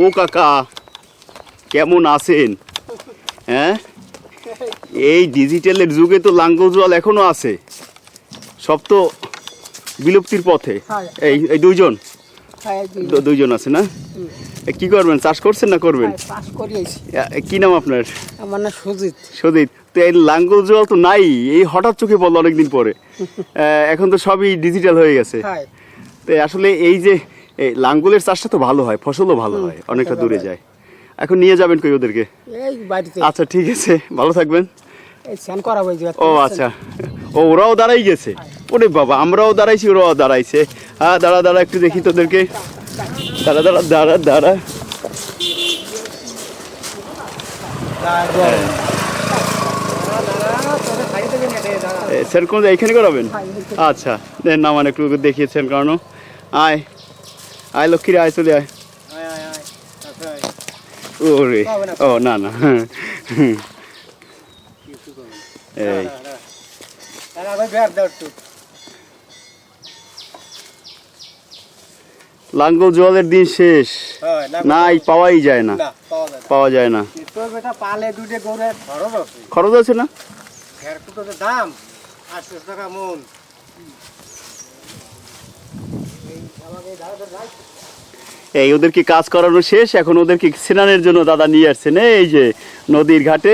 ও কাকা কেমন আছেন? হ্যাঁ? এই ডিজিটালের যুগে তো লাঙ্গল জল এখনও আছে। সব তো বিলুপ্তির পথে। হ্যাঁ। এই এই দুইজন? হ্যাঁ দুইজন। আছে না? কি করবেন? চাষ করছেন না করবেন? হ্যাঁ, কি নাম আপনার? আমার সুজিত। তো এই লাঙ্গল জল তো নাই এই হঠাৎ চোখে পড়ল অনেকদিন পরে। এখন তো সবই ডিজিটাল হয়ে গেছে। তো আসলে এই যে এই লাঙ্গলের চাষটা তো ভালো হয় ফসলও ভালো হয় অনেকটা দূরে যায়। এখন নিয়ে যাবেন কই ওদেরকে? আচ্ছা ঠিক আছে ভালো থাকবেন। ও আচ্ছা। ও ওরাও দাঁড়াই গেছে। ওরে বাবা আমরাও দাঁড়াইছি ওরাও দাঁড়াইছে। হ্যাঁ দাঁড়া দাঁড়া একটু দেখি তোদেরকে। দাঁড়া দাঁড়া দাঁড়া দাঁড়া। এ, স্যার এইখানে করাবেন? আচ্ছা দেন না মানে একটু দেখিয়েছেন কারণ আয়। আয় লক্ষ্মীরে আয় চলে আয়। ওরে ও না না। এই। লাঙ্গল জলের দিন শেষ। নাই পাওয়াই যায় না। পাওয়া যায় না। খরচ আছে। না? দাম আটশো টাকা মন। এই ওদের কি কাজ করানো শেষ। এখন ওদের কি স্নানের জন্য দাদা নিয়ে আসছে না এই যে, নদীর ঘাটে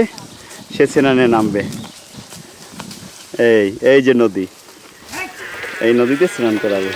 সে স্নানে নামবে। এই এই যে নদী। এই নদীতে স্নান করাবে।